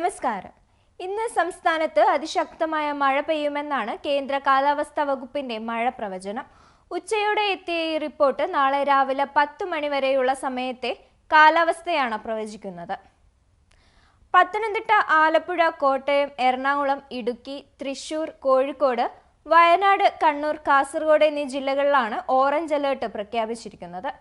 നമസ്കാരം. ഇന്ന് സംസ്ഥാനത്ത് അതിശക്തമായ മഴ പെയ്യുമെന്നാണ് കേന്ദ്ര കാലാവസ്ഥാ വകുപ്പിന്റെ മഴ പ്രവചനം. ഉച്ചയോടെ എത്തിയ ഈ റിപ്പോർട്ട് നാളെ രാവിലെ പത്ത് മണിവരെയുള്ള സമയത്തെ കാലാവസ്ഥയാണ് പ്രവചിക്കുന്നത്. പത്തനംതിട്ട ആലപ്പുഴ കോട്ടയം എറണാകുളം ഇടുക്കി തൃശൂർ കോഴിക്കോട് വയനാട് കണ്ണൂർ കാസർഗോഡ് എന്നീ ജില്ലകളിലാണ് ഓറഞ്ച് അലേർട്ട് പ്രഖ്യാപിച്ചിരിക്കുന്നത്.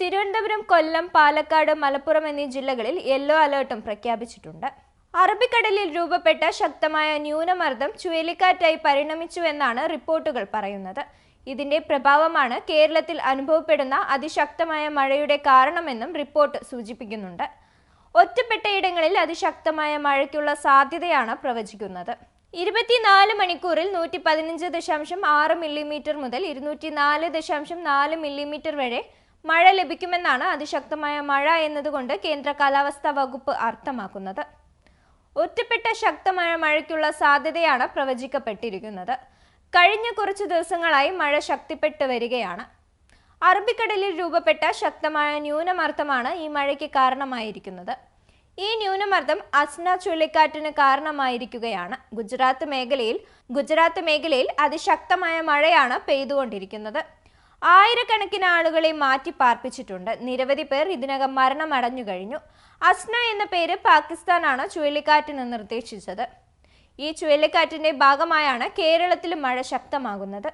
തിരുവനന്തപുരം കൊല്ലം പാലക്കാട് മലപ്പുറം എന്നീ ജില്ലകളിൽ യെല്ലോ അലേർട്ടും പ്രഖ്യാപിച്ചിട്ടുണ്ട്. അറബിക്കടലിൽ രൂപപ്പെട്ട ശക്തമായ ന്യൂനമർദ്ദം ചുഴലിക്കാറ്റായി പരിണമിച്ചുവെന്നാണ് റിപ്പോർട്ടുകൾ പറയുന്നത്. ഇതിന്റെ പ്രഭാവമാണ് കേരളത്തിൽ അനുഭവപ്പെടുന്ന അതിശക്തമായ മഴയുടെ കാരണമെന്നും റിപ്പോർട്ട് സൂചിപ്പിക്കുന്നുണ്ട്. ഒറ്റപ്പെട്ടയിടങ്ങളിൽ അതിശക്തമായ മഴയ്ക്കുള്ള സാധ്യതയാണ് പ്രവചിക്കുന്നത്. ഇരുപത്തിനാല് മണിക്കൂറിൽ നൂറ്റി പതിനഞ്ച് ദശാംശം ആറ് മില്ലിമീറ്റർ മുതൽ ഇരുന്നൂറ്റി നാല് ദശാംശം നാല് മില്ലിമീറ്റർ വരെ മഴ ലഭിക്കുമെന്നാണ് അതിശക്തമായ മഴ എന്നതുകൊണ്ട് കേന്ദ്ര കാലാവസ്ഥാ വകുപ്പ് അർത്ഥമാക്കുന്നത്. ഒറ്റപ്പെട്ട ശക്തമായ മഴയ്ക്കുള്ള സാധ്യതയാണ് പ്രവചിക്കപ്പെട്ടിരിക്കുന്നത്. കഴിഞ്ഞ കുറച്ച് ദിവസങ്ങളായി മഴ ശക്തിപ്പെട്ടു വരികയാണ്. അറബിക്കടലിൽ രൂപപ്പെട്ട ശക്തമായ ന്യൂനമർദ്ദമാണ് ഈ മഴയ്ക്ക് കാരണമായിരിക്കുന്നത്. ഈ ന്യൂനമർദ്ദം അസ്ന ചുഴലിക്കാറ്റിന് കാരണമായിരിക്കുകയാണ്. ഗുജറാത്ത് മേഖലയിൽ ഗുജറാത്ത് മേഖലയിൽ അതിശക്തമായ മഴയാണ് പെയ്തുകൊണ്ടിരിക്കുന്നത്. ആയിരക്കണക്കിന് ആളുകളെ മാറ്റി പാർപ്പിച്ചിട്ടുണ്ട്. നിരവധി പേർ ഇതിനകം മരണമടഞ്ഞു കഴിഞ്ഞു. അസ്ന എന്ന പേര് പാകിസ്ഥാനാണ് ചുഴലിക്കാറ്റിന് നിർദ്ദേശിച്ചത്. ഈ ചുഴലിക്കാറ്റിന്റെ ഭാഗമായാണ് കേരളത്തിൽ മഴ ശക്തമാകുന്നത്.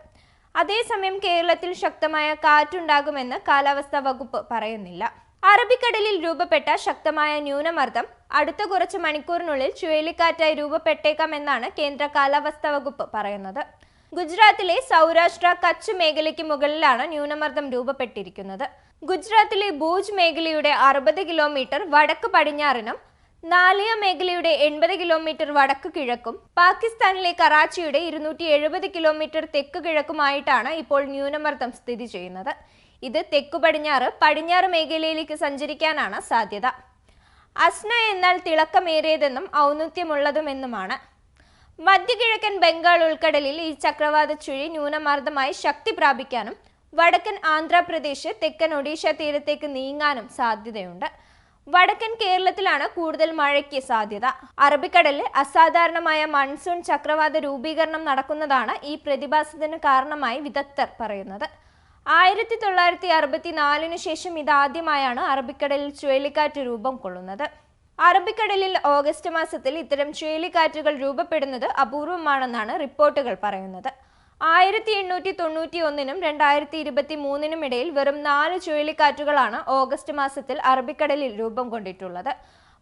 അതേസമയം കേരളത്തിൽ ശക്തമായ കാറ്റുണ്ടാകുമെന്ന് കാലാവസ്ഥാ വകുപ്പ് പറയുന്നില്ല. അറബിക്കടലിൽ രൂപപ്പെട്ട ശക്തമായ ന്യൂനമർദ്ദം അടുത്ത കുറച്ച് മണിക്കൂറിനുള്ളിൽ ചുഴലിക്കാറ്റായി രൂപപ്പെട്ടേക്കാമെന്നാണ് കേന്ദ്ര കാലാവസ്ഥാ വകുപ്പ് പറയുന്നത്. ഗുജറാത്തിലെ സൗരാഷ്ട്ര കച്ച് മേഖലയ്ക്ക് മുകളിലാണ് ന്യൂനമർദ്ദം രൂപപ്പെട്ടിരിക്കുന്നത്. ഗുജറാത്തിലെ ഭൂജ് മേഖലയുടെ അറുപത് കിലോമീറ്റർ വടക്ക് പടിഞ്ഞാറിനും നാലിയ മേഖലയുടെ എൺപത് കിലോമീറ്റർ വടക്ക് കിഴക്കും പാകിസ്ഥാനിലെ കറാച്ചിയുടെ ഇരുന്നൂറ്റി എഴുപത് കിലോമീറ്റർ തെക്ക് കിഴക്കുമായിട്ടാണ് ഇപ്പോൾ ന്യൂനമർദ്ദം സ്ഥിതി ചെയ്യുന്നത്. ഇത് തെക്കു പടിഞ്ഞാറ് പടിഞ്ഞാറ് മേഖലയിലേക്ക് സഞ്ചരിക്കാനാണ് സാധ്യത. അസ്ന എന്നാൽ തിളക്കമേറിയതെന്നും ഔന്നത്യമുള്ളതുമെന്നുമാണ്. മധ്യകിഴക്കൻ ബംഗാൾ ഉൾക്കടലിൽ ഈ ചക്രവാത ചുഴി ന്യൂനമർദ്ദമായി ശക്തി പ്രാപിക്കാനും വടക്കൻ ആന്ധ്രാപ്രദേശ് തെക്കൻ ഒഡീഷ തീരത്തേക്ക് നീങ്ങാനും സാധ്യതയുണ്ട്. വടക്കൻ കേരളത്തിലാണ് കൂടുതൽ മഴയ്ക്ക് സാധ്യത. അറബിക്കടലിൽ അസാധാരണമായ മൺസൂൺ ചക്രവാത രൂപീകരണം നടക്കുന്നതാണ് ഈ പ്രതിഭാസത്തിന് കാരണമായി വിദഗ്ധർ പറയുന്നത്. ആയിരത്തി തൊള്ളായിരത്തി ശേഷം ഇതാദ്യമായാണ് അറബിക്കടലിൽ ചുഴലിക്കാറ്റ് രൂപം കൊള്ളുന്നത്. അറബിക്കടലിൽ ഓഗസ്റ്റ് മാസത്തിൽ ഇത്തരം ചുഴലിക്കാറ്റുകൾ രൂപപ്പെടുന്നത് അപൂർവമാണെന്നാണ് റിപ്പോർട്ടുകൾ പറയുന്നത്. ആയിരത്തി എണ്ണൂറ്റി തൊണ്ണൂറ്റി ഒന്നിനും രണ്ടായിരത്തി ഇരുപത്തി മൂന്നിനും ഇടയിൽ വെറും നാല് ചുഴലിക്കാറ്റുകളാണ് ഓഗസ്റ്റ് മാസത്തിൽ അറബിക്കടലിൽ രൂപം കൊണ്ടിട്ടുള്ളത്.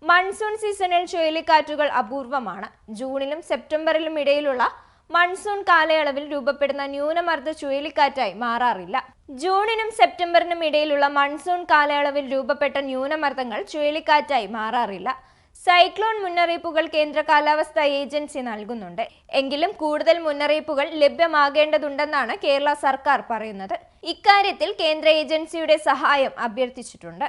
മൺസൂൺ സീസണിൽ ചുഴലിക്കാറ്റുകൾ അപൂർവമാണ്. ജൂണിലും സെപ്റ്റംബറിലും ഇടയിലുള്ള മൺസൂൺ കാലയളവിൽ രൂപപ്പെടുന്ന ന്യൂനമർദ്ദ ചുഴലിക്കാറ്റായി മാറാറില്ല. ജൂണിനും സെപ്റ്റംബറിനും ഇടയിലുള്ള മൺസൂൺ കാലയളവിൽ രൂപപ്പെട്ട ന്യൂനമർദ്ദങ്ങൾ ചുഴലിക്കാറ്റായി മാറാറില്ല. സൈക്ലോൺ മുന്നറിയിപ്പുകൾ കേന്ദ്ര കാലാവസ്ഥാ ഏജൻസി നൽകുന്നുണ്ട്. എങ്കിലും കൂടുതൽ മുന്നറിയിപ്പുകൾ ലഭ്യമാകേണ്ടതുണ്ടെന്നാണ് കേരള സർക്കാർ പറയുന്നത്. ഇക്കാര്യത്തിൽ കേന്ദ്ര ഏജൻസിയുടെ സഹായം അഭ്യർത്ഥിച്ചിട്ടുണ്ട്.